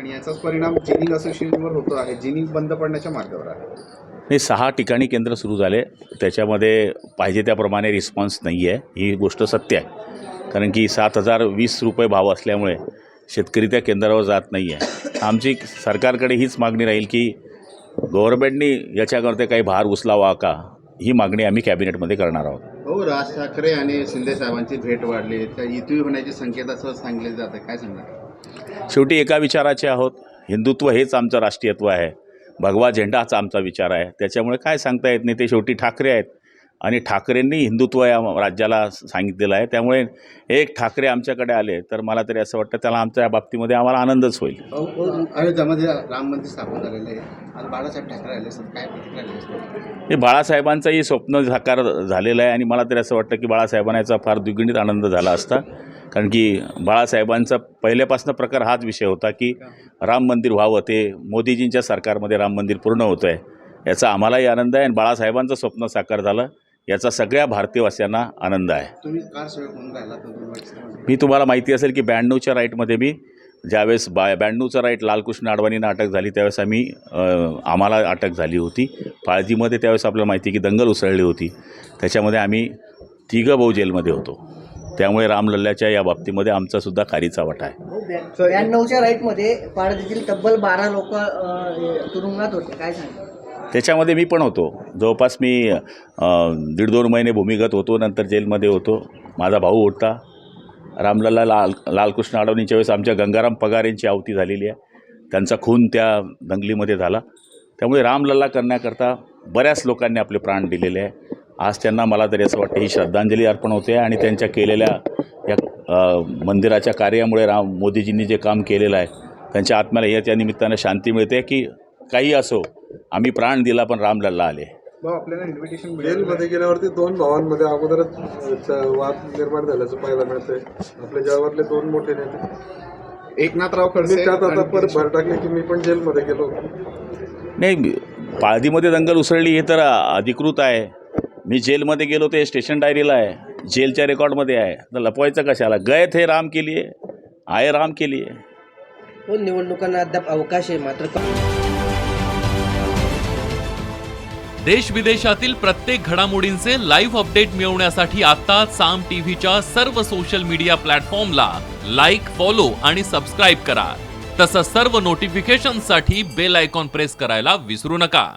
आणि याचाच परिणाम जिनिंग असोसिएशनवर होतो आहे. जिनिंग बंद पडण्याच्या मार्गावर आहे. हे सहा ठिकाणी केंद्र सुरू झाले. त्याच्यामध्ये पाहिजे त्याप्रमाणे रिस्पॉन्स नाही आहे. ही गोष्ट सत्य आहे. कारण की सात हजार वीस रुपये भाव असल्यामुळे शेतकरी त्या केंद्रावर जात नाही आहे. आमची सरकारकडे हीच मागणी राहील की गव्हर्नमेंटनी याच्याकरता काही भार उचलावा का? ही मागणी आम्ही कॅबिनेटमध्ये करणार आहोत. हो राज ठाकरे आणि शिंदे साहेबांची भेट वाढली. त्या युती होण्याचे संकेत असं सांगितले जाते. काय सांगणार? शेवटी एका विचाराचे आहोत. हिंदुत्व हेच आमचं राष्ट्रीयत्व आहे. भगवा झेंडा हाच आमचा विचार आहे. त्याच्यामुळे काय सांगता येत नाही ते शेवटी ठाकरे आहेत. आणि ठाकरेंनी हिंदुत्व या राज्याला सांगितलेलं आहे. त्यामुळे एक ठाकरे आमच्याकडे आले तर मला तरी असं वाटतं त्याला आमच्या बाबतीमध्ये आम्हाला आनंदच होईल. अयोध्यामध्ये राम मंदिर स्थापन झालेलं आहे. बाळासाहेब ठाकरे आले असतात. काय प्रतिक्रिया हे बाळासाहेबांचंही स्वप्न साकार झालेलं आहे. आणि मला तरी असं वाटतं की बाळासाहेबांना याचा फार द्विगुणित आनंद झाला असता. कारण की बाळासाहेबांचा पहिल्यापासून प्रकार हाच विषय होता की राम मंदिर व्हावं ते मोदीजींच्या सरकारमध्ये राम मंदिर पूर्ण होतं आहे याचा आम्हालाही आनंद आहे आणि बाळासाहेबांचं स्वप्न साकार झालं याचा सगळ्या भारतीयवासियांना आनंद आहे. मी तुम्हाला माहिती असेल की ब्याण्णवच्या राईटमध्ये मी ज्यावेळेस बा ब्याण्णवचा राईट लालकृष्ण अडवाणींना अटक झाली त्यावेळेस आम्ही आम्हाला अटक झाली होती. पाळजीमध्ये त्यावेळेस आपल्याला माहिती की दंगल उसळली होती. त्याच्यामध्ये आम्ही तिघं भाऊ जेलमध्ये होतो. त्यामुळे रामलल्ल्याच्या या बाबतीमध्ये आमचासुद्धा खारीचा वाटा आहे. ब्याण्णवच्या राईटमध्ये पाडदेतील तब्बल बारा लोक तुरुंगात होते. काय सांगा त्याच्यामध्ये मी पण होतो. जवळपास मी दीड दोन महिने भूमिगत होतो नंतर जेलमध्ये होतो. माझा भाऊ होता. रामलल्ला लाल लालकृष्ण अडवणीच्या वेळेस आमच्या गंगाराम पगार यांची आवती झालेली आहे. त्यांचा खून त्या दंगलीमध्ये झाला. त्यामुळे रामलल्ला करण्याकरता बऱ्याच लोकांनी आपले प्राण दिलेले आहे. आज त्यांना मला तरी असं वाटतं ही श्रद्धांजली अर्पण होते आणि त्यांच्या केलेल्या या मंदिराच्या कार्यामुळे राम मोदीजींनी जे काम केलेलं आहे त्यांच्या आत्म्याला याच्या निमित्तानं शांती मिळते की काही असो आम्ही प्राण दिला पण रामलल्ला आले. आपल्याला इन्व्हिटेशन जेलमध्ये गेल्यावरती दोन भावांमध्ये अगोदरच वाद निर्माण झाल्याचं पाहायला मिळतंय. आपल्या जगातले दोन मोठे नेते. एकनाथराव मी खडसे त्यात आता आणि परत भर टाकली की मी पण जेलमध्ये गेलो नाही पाळदीमध्ये दंगल उसळली हे तर अधिकृत आहे. मी जेलमध्ये गेलो ते स्टेशन डायरीला आहे जेलच्या रेकॉर्डमध्ये आहे. तर लपवायचं कशाला? गए थे राम के लिए आए राम के लिए हो निवडणुकांना अद्याप अवकाश आहे मात्र देश विदेशातील प्रत्येक घडामोडींचे लाईव्ह अपडेट मिळवण्यासाठी आता साम टीव्हीच्या सर्व सोशल मीडिया प्लॅटफॉर्मला लाईक फॉलो आणि सबस्क्राईब करा. तसंच सर्व नोटिफिकेशनसाठी बेल आयकॉन प्रेस करायला विसरू नका.